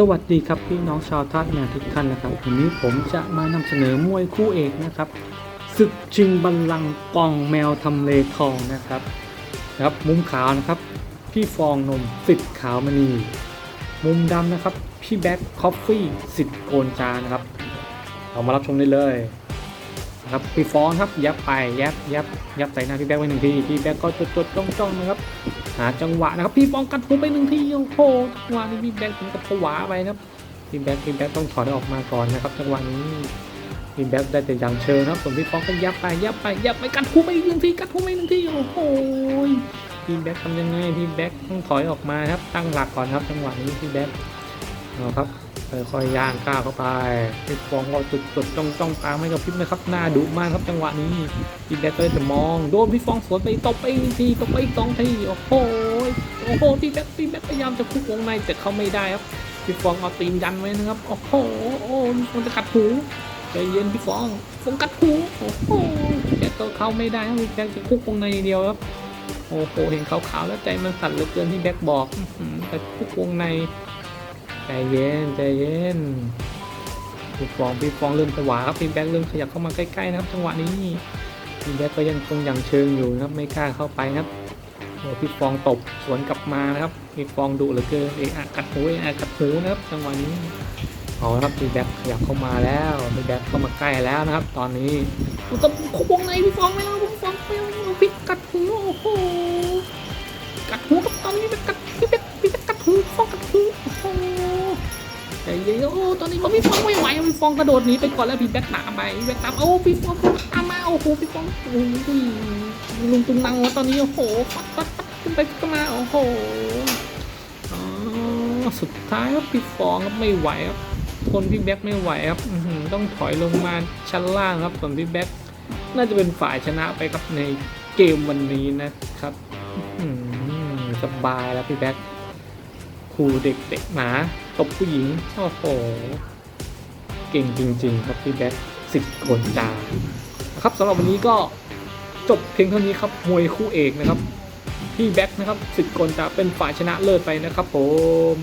สวัสดีครับพี่น้องชาวทาสแมวทุกท่านนะครับวันนี้ผมจะมานำเสนอมวยคู่เอกนะครับศึกชิงบัลลังก์กองแมวทำเลทองนะครับนะครับ มุมขาวนะครับ พี่ฟองนมสิทธิ์ขาวมณี มุมดำนะครับ พี่แบ็คคอฟฟี่สิทธิ์โกนจานะครับ เรามารับชมได้เลย นะครับพี่ฟองครับยับไปยับยับยับใส่หน้าพี่แบ็คไว้หนึ่งทีพี่แบ็คก็จดจดจ้องจ้องนะครับหาจังหวะนะครับพี่ฟองกัดหูไปหนึ่งทีโอ้โหจังหวะนี้พี่แบ็คถึงกับผวาไปนะครับพี่แบ็คพี่แบ็คต้องถอยออกมาก่อนนะครับจังหวะนี้พี่แบ็คได้แต่ย่างเชิญนะครับส่วนพี่ฟองก็ยับไปยับไปยับไปกัดหูไปหนึ่งทีกัดหูไปหนึ่งทีโอ้โหพี่แบ็คทำยังไงพี่แบ็คต้องถอยออกมาครับตั้งหลักก่อนครับจังหวะนี้พี่แบ็คเอาครับ ค่อยๆย่างก้าวเข้าไปพี่ฟองก็จุดจดจ้องจ้องตามให้กับพิบนะครับหน้าดุมากครับจังหวะนี้พี่แบ็คก็เลยจะมองโดนพี่ฟองสวนไปตบไปทีตบไปอีกสองทีโอ้โหโอ้โหพี่แบ็คพี่แบ็คพยายามจะคุกวงในแต่เขาไม่ได้ครับพี่ฟองเอาตีนยันไว้นะครับโอ้โหโอ้มันจะกัดหูใจเย็นพี่ฟองฟองกัดหูโอ้โหพี่แบ็คก็เข้าไม่ได้ครับพี่แบ็คจะคุกวงในเดียวครับโอ้โหเห็นขาวๆแล้วใจมันสั่นเหลือเกินที่แบ็คบอกแต่คุกวงใน ใจเย็นใจเย็นพี่ฟองพี่ฟองเริ่มผวาครับพี่แบ็คเริ่มขยับเข้ามาใกล้ๆนะครับจังหวะนี้พี่แบ็คก็ยังคงย่างเชิงอยู่นะครับไม่กล้าเข้าไปครับโอ้พี่ฟองตบสวนกลับมานะครับพี่ฟองดุเหลือเกินเอะอะกัดหูเอะอะกัดหูนะครับจังหวะนี้เอาครับพี่แบ็คขยับเข้ามาแล้วพี่แบ็คเข้ามาใกล้แล้วนะครับ ตอนนี้มันก็ควงในพี่ฟองไม่แล้วพี่ฟองไม่แล้วพี่กัดหูโอ้โห ใจเย็นโอ้ตอนนี้พอพี่ฟองไม่ไหวพี่ฟองกระโดดหนีไปก่อนแล้วพี่แบ็คตามไปแบ็คตามโอ้พี่ฟองตามมาโอ้โหพี่ฟองโอ้โหลุงตุงนังตอนนี้โอ้โหปัดปัดปัดขึ้นไปขึ้นมาโอ้โหอ๋อสุดท้ายครับพี่ฟองครับไม่ไหวครับทนพี่แบ็คไม่ไหวครับต้องถอยลงมาชั้นล่างครับส่วนพี่แบ็คน่าจะเป็นฝ่ายชนะไปครับในเกมวันนี้นะครับสบายแล้วพี่แบ็คครูเด็กเด็กหมา ตบผู้หญิงโอ้โหเก่งจริง ๆ ครับพี่แบ็คสิบคนจานะครับสำหรับวันนี้ก็จบเพียงเท่านี้ครับมวยคู่เอกนะครับ พี่แบ็คนะครับสิบคนจาเป็นฝ่ายชนะเลิศไปนะครับผม